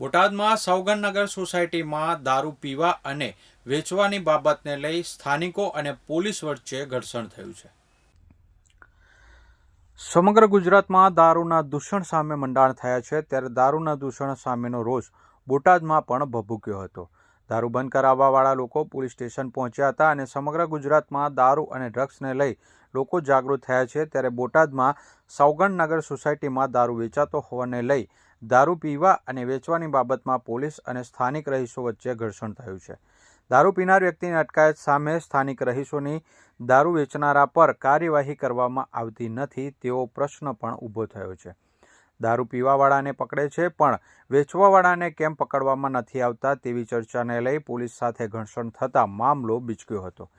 બોટાદમાં સૌગનનગર સોસાયટીમાં દારૂ પીવા અને વેચવાની બાબતને લઈ સ્થાનિકો અને પોલીસ વચ્ચે ઘર્ષણ થયું છે. સમગ્ર ગુજરાતમાં દારૂના દૂષણ સામે મંડાણ થયા છે, ત્યારે દારૂના દૂષણ સામેનો રોષ બોટાદમાં પણ ભભૂક્યો હતો. દારૂ બંધ કરાવવાવાળા લોકો પોલીસ સ્ટેશન પહોંચ્યા હતા અને સમગ્ર ગુજરાતમાં દારૂ અને ડ્રગ્સને લઈ લોકો જાગૃત થયા છે, ત્યારે બોટાદમાં સૌગણનગર સોસાયટીમાં દારૂ વેચાતો હોવાને લઈ દારૂ પીવા અને વેચવાની બાબતમાં પોલીસ અને સ્થાનિક રહીશો વચ્ચે ઘર્ષણ થયું છે. દારૂ પીનાર વ્યક્તિની અટકાયત સામે સ્થાનિક રહીશોની દારૂ વેચનારા પર કાર્યવાહી કરવામાં આવતી નથી તેવો પ્રશ્ન પણ ઊભો થયો છે. દારૂ પીવાવાળાને પકડે છે પણ વેચવાવાળાને કેમ પકડવામાં નથી આવતા તેવી ચર્ચાને લઈ પોલીસ સાથે ઘર્ષણ થતાં મામલો બિચક્યો હતો.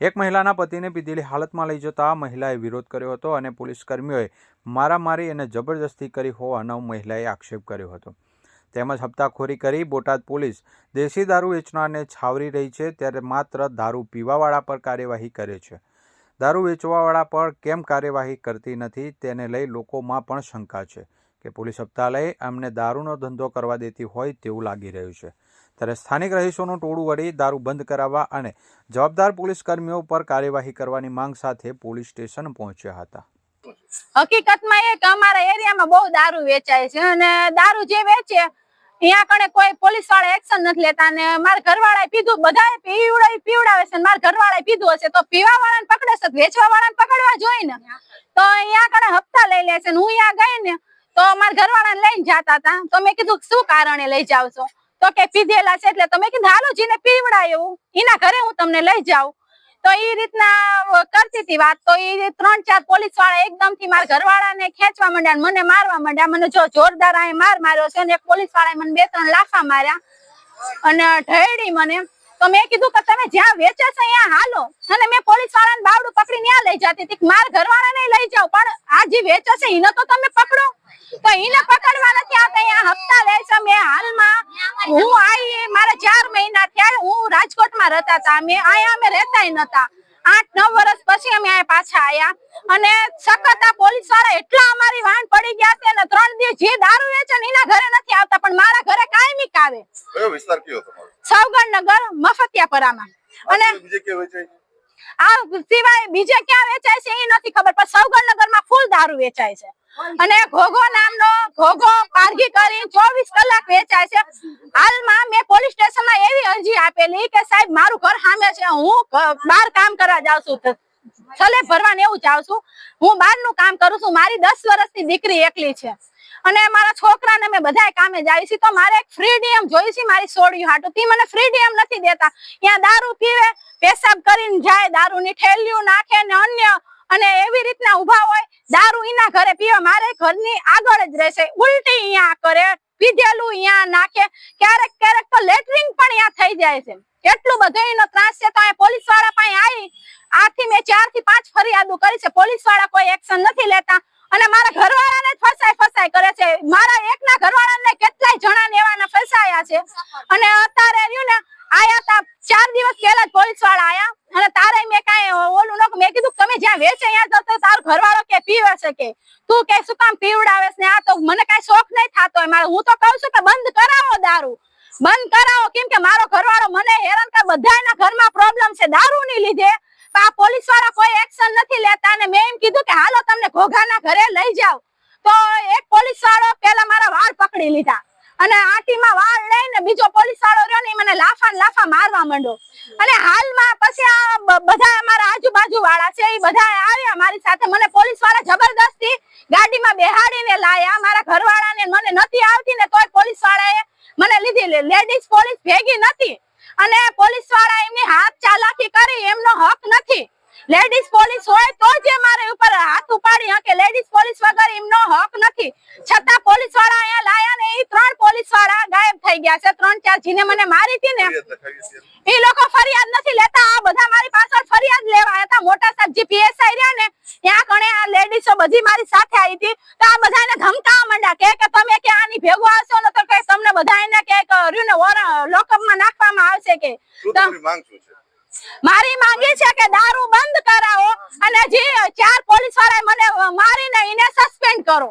એક મહિલાના પતિને પીધેલી હાલતમાં લઈ જતા મહિલાએ વિરોધ કર્યો હતો અને પોલીસ કર્મીઓએ મારામારી અને જબરજસ્તી કરી હોવાનો મહિલાએ આક્ષેપ કર્યો હતો. તેમજ હપ્તાખોરી કરી બોટાદ પોલીસ દેશી દારૂ વેચનારને છાવરી રહી છે ત્યારે માત્ર દારૂ પીવાવાળા પર કાર્યવાહી કરે છે. દારૂ વેચવાવાળા પર કેમ કાર્યવાહી કરતી નથી તેને લઈ લોકોમાં પણ શંકા છે કે પોલીસ હપ્તા લઈ અમને દારૂનો ધંધો કરવા દેતી હોય તેવું લાગી રહ્યું છે. ત્યારે સ્થાનિક રહીશોનું ટોળું વળી દારૂ બંધ કરાવવા અને જવાબદાર પોલીસ કર્મીઓ પર કાર્યવાહી કરવાની માંગ સાથે પોલીસ સ્ટેશન પહોંચ્યા હતા. હકીકતમાં એ કે અમારા એરિયામાં બહુ દારૂ વેચાય છે અને દારૂ જે વેચે અહીંયા કણે કોઈ પોલીસવાળા એક્શન નથી લેતા અને મારા ઘરવાળાએ પીધું બધાએ પીવડાવી પીવડાવે છે મારા ઘરવાળાએ પીધું હશે, તો પીવા વાળાને પકડે છે વેચવા વાળાને પકડવા જોઈએ ને તો અહીંયા કણે હપ્તા લઈ લે છે હું અહીંયા ગઈ ને તો મારા ઘરવાળાને લઈને જતા હતા. તો મેં કીધું, શું કારણે લઈ જાવ છો? તો કે પીધેલા છે એટલે તમે કીધું, હાલો જીને પીવડાય એવું. એના ઘરે હું તમને લઈ જાઉં. તો એ રીતના કરતી હતી વાત. તો એ ત્રણ ચાર પોલીસવાળા એકદમથી મારા ઘરવાળાને ખેંચવા માંડ્યા મને મારવા માંડ્યા. મને જો જોરદાર આ માર માર્યો છે અને એક પોલીસ વાળાએ મને બે ત્રણ લાફા માર્યા અને ઢેડી મને. તો મેં કીધું કે તમે જ્યાં વેચે છે ત્યાં હાલો. અને મેં પોલીસ વાળાને બાવડું પકડી ત્યાં લઈ જતી હતી મારા ઘરવાળાને લઈ જાવ પણ આ જે વેચે છે, એને તો તમે પકડો. તો એને પકડવા નથી આવતા અહીંયા હપ્તા લે છે મેં હાલમાં. હું આવી મારા ચાર મહિના થયા. હું રાજકોટમાં રહેતા હતા. અમે અહીંયા અમે રહેતાય નતા આઠ નવ વર્ષ પછી અમે અહીંયા પાછા આવ્યા અને સખત આ પોલીસવાળા એટલા અમારી વાહન પડી ગયા છે અને ત્રણ દિવસ જે દારૂ વેચે ને એના ઘરે નથી આવતા. પણ મારા ઘરે કાયમી આવે કયો વિસ્તાર કયો તમારો? સૌગણનગર મફતિયાપરામાં. અને બીજે કે વેચાય આ સિવાય બીજે ક્યાં વેચાય છે એ નથી ખબર. પણ સૌગણનગરમાં ફૂલ દારૂ વેચાય છે. અને ઘોઘો નામનો ઘોઘો પારગી કરી ચોવીસ કલાક વેચાય છે. હાલમાં મેં પોલીસ સ્ટેશનમાં એવી અરજી આપેલી કે સાહેબ, મારું ઘર સામે છે, હું બહાર કામ કરવા જાઉં છું. છલે ભરવાને એવું જાઉં છું. હું બહારનું કામ કરું છું. મારી દસ વર્ષની દીકરી એકલી છે. અને મારા છોકરાને મેં બધાય કામે જાય છે. તો મારે એક ફ્રીડમ જોઈ છે, મારી સોડિયું હાટું. તી મને ફ્રીડમ નથી દેતા. ત્યાં દારૂ પીવે, પેશાબ કરીને જાય, દારૂની ઠેલીઓ નાખે ને અન્ય અને એવી રીતના ઊભા હોય, દારૂ એના ઘરે પીવે, મારે ઘરની આગળ જ રહેશે. ઉલટી અહીંયા કરે, પીધેલું અહીંયા નાખે. ક્યારેક ક્યારેક તો લેટરિંગ પણ અહીંયા થઈ જાય છે. એટલું બધું ત્રાસ છે તો પોલીસવાળા પાસે આવી આથી મેં ચારથી પાંચ ફરિયાદો કરી છે. પોલીસવાળા કોઈ એક્શન નથી લેતા. અને મારા ઘરવાળાને ફસાય ફસાય કરે છે. મારા એકના ઘરવાળાને કેટલાય જણા એવાના ફસાયા છે. અને અત્યારે રહ્યું ને, આયા તા ચાર દિવસ પહેલા જ પોલીસવાળા આયા. અને તારે મેં કાંઈ મેં કીધું, તમે જ્યાં વેચે ત્યાં જતો તારો ઘરવાળો કે પીવે છે કે? તું કે, શું કામ પીવડાવે છે આ તો મને કઈ શોખ નહીં થતો. મારે, હું તો કહું છું કે બંધ કરાવો દારૂ. બંધ કરાવો? કેમ કે મારો ઘરવાળો મને હેરાન કર? બધાના ઘરમાં પ્રોબ્લેમ છે દારૂની લીધે. આ પોલીસવાળા કોઈ એક્શન નથી લેતા અને મેં એમ કીધું કે હાલો તમને ઘોઘાના ઘરે લઈ જાવ તો એક પોલીસ વાળો પેલા મારા વાળ પકડી લીધા અને આટીમાં વાળ લઈને બીજો પોલીસ વાળો રહ્યો ને મને લાફા લાફા મારવા માંડ્યો. અને હાલમાં પછી આ બધા અમારા આજુબાજુ વાળા છે, એ બધા આવ્યા મારી સાથે. મને પોલીસવાળા જબરદસ્તી ગાડીમાં બેહાડીને લાયા. મારા ઘરવાળાને મને નથી આવતી ને તોય પોલીસ વાળાએ મને લીધી. લેડીઝ પોલીસ ભેગી નથી. અને પોલીસવાળા એમની હાથ ચાલાકી કરી. એમનો હક નથી. લેડીઝ પોલીસ હોય તો જ મારે ઉપર હાથ ઉપાડી શકે. લેડીઝ પોલીસ વગર એમનો હક નથી. છતાં પોલીસવાળા અહીંયા લાયા ને એ ત્રણ થઈ ગયા છે. ત્રણ ચાર જીને મને મારી હતી ને એ લોકો ફરિયાદ નથી લેતા. આ બધા મારી પાછળ ફરિયાદ લેવા હતા. મોટા સાહેબ જે પીએસઆઈ રહ્યા ને ત્યાં કણે આ લેડીઝો બધી મારી સાથે આવી હતી. તો આ બધાને ધમકાવા માંડ્યા. કે કે તમે કે આની ભેગો આવશો ને તો કે તમને બધા એને કે કર્યું ને લોકઅપમાં નાખવામાં આવશે કે? મારી માંગી છે કે દારૂ બંધ કરાવો અને જે ચાર પોલીસવાળા મને મારીને એને સસ્પેન્ડ કરો.